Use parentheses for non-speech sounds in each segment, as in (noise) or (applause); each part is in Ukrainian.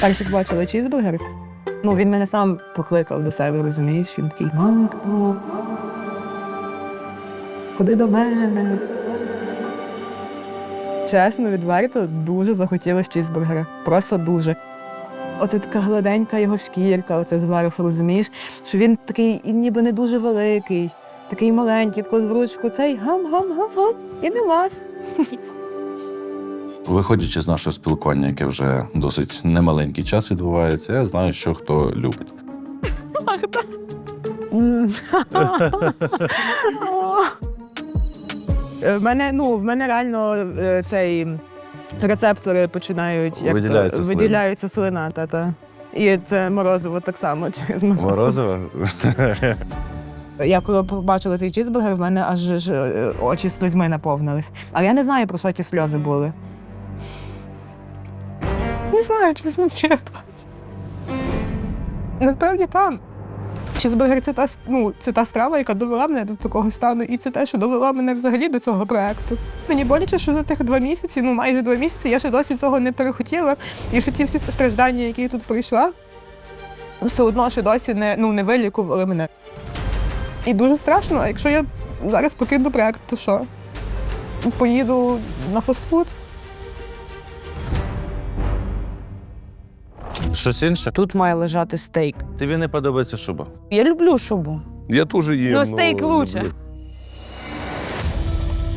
Перше побачила чізбургер. Ну, він мене сам покликав до себе, розумієш? Він такий, мама, хто? Ходи до мене. Чесно, відверто, дуже захотілося чізбургера. Просто дуже. Оце така гладенька його шкірка, оце зверху, розумієш, що він такий ніби не дуже великий, такий маленький, таку в ручку, цей гам-гам-гам-гам, і нема. Виходячи з нашого спілкування, яке вже досить немаленький час відбувається, я знаю, що хто любить. Е, В мене, ну, в мене реально е, цей рецептори починають як то, Виділяється слина. виділяється слина, та-та. І це морозиво так само через морозиво. Морозиво? Я коли побачила цей чізбургер, в мене аж ж, е, очі слізьми наповнились. Але я не знаю, про що ті сльози були. Не знаю, чи плачу. Насправді там. Чізбургер це та, ну, це та страва, яка довела мене до такого стану, і це те, що довело мене взагалі до цього проекту. Мені боляче, що за тих два місяці, ну майже два місяці, я ще досі цього не перехотіла. І що ті всі страждання, які я тут пройшла, все одно ще досі не, ну, не вилікували мене. І дуже страшно, якщо я зараз покину проект, то що? Поїду на фастфуд? Щось інше? Тут має лежати стейк. Тобі не подобається шуба? Я люблю шубу. Я теж їм. Ну, стейк лучше. люблю.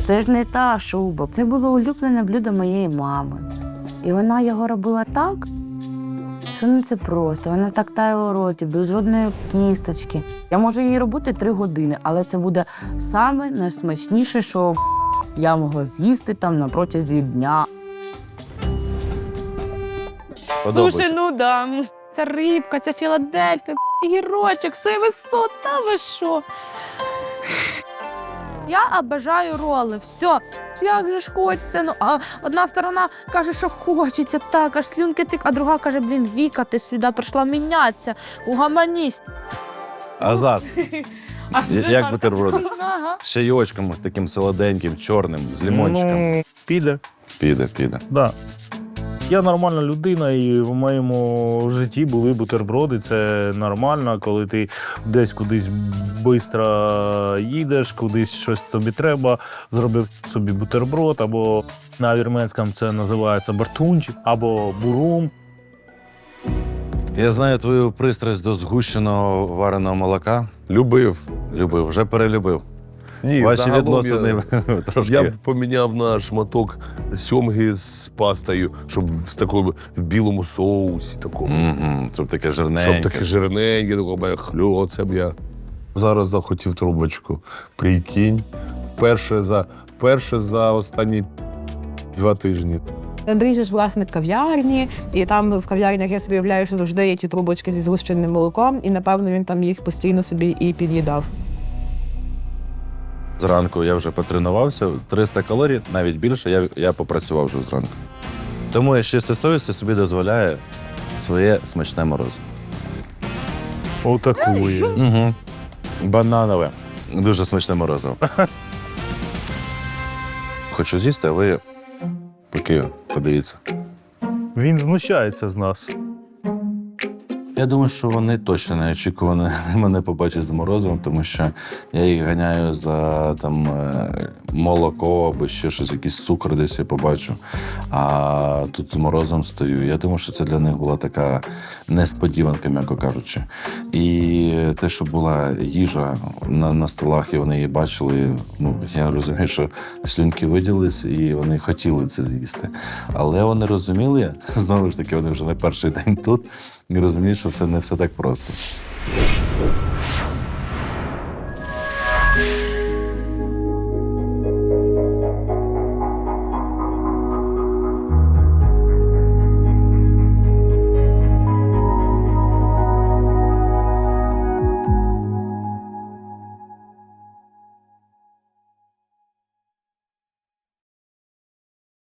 Це ж не та шуба. Це було улюблене блюдо моєї мами. І вона його робила так, що ну це просто. Вона так тає у роті, без жодної кісточки. Я можу її робити три години, але це буде саме найсмачніше, що я могла з'їсти там на протязі дня. Подобається. ну да. Ця рибка, ця Філадельфія, гірочок, соєвий сот, та ви що? Я обожаю роли, все. Як же ж хочеться. Ну, а одна сторона каже, що хочеться, так, аж слюнки тик, а друга каже, блін, Віка, ти сюди прийшла мінятися, угаманісь. Азат. (laughs) А Я- Як бутерброди? Ага. З чайочком таким солоденьким, чорним, з лимончиком. Ну, піде, Піде, піде. да. Я нормальна людина, і в моєму житті були бутерброди. Це нормально, коли ти десь кудись швидко їдеш, кудись щось тобі треба, зробив собі бутерброд, або на вірменському це називається бартунчик, або бурум. Я знаю твою пристрасть до згущеного вареного молока. Любив. Любив, вже перелюбив. Ні, Ваші загалом відносини Я, (laughs) трошки. я б поміняв на шматок сьомги з пастою, щоб з такою в білому соусі, такому. Мгм, Щоб таке жирненьке. Щоб таке жирненьке, таке хльо, це б я. Зараз захотів трубочку. Прикинь. Вперше за, вперше за останні два тижні. Андрій же ж власник кав'ярні, і там в кав'ярнях я собі уявляю, що завжди є ті трубочки зі згущеним молоком, і напевно він там їх постійно собі і під'їдав. Зранку я вже потренувався, 300 калорій, навіть більше, я, я попрацював вже зранку. Тому я з чистої совісті собі дозволяю своє смачне морозиво. Отакує. Угу. Бананове. Дуже смачне морозиво. (laughs) Хочу з'їсти, а ви поки подивіться. Він знущається з нас. Я думаю, що вони точно не очікувано (laughs) мене побачать з морозивом, тому що я їх ганяю за там е, молоко або ще щось, якийсь цукор десь я побачу. А тут з морозом стою. Я думаю, що це для них була така несподіванка, м'яко кажучи. І те, що була їжа на, на столах, і вони її бачили. Ну я розумію, що слюнки виділились, і вони хотіли це з'їсти. Але вони розуміли, (laughs) знову ж таки, вони вже не перший день тут і розуміють, що все не все так просто.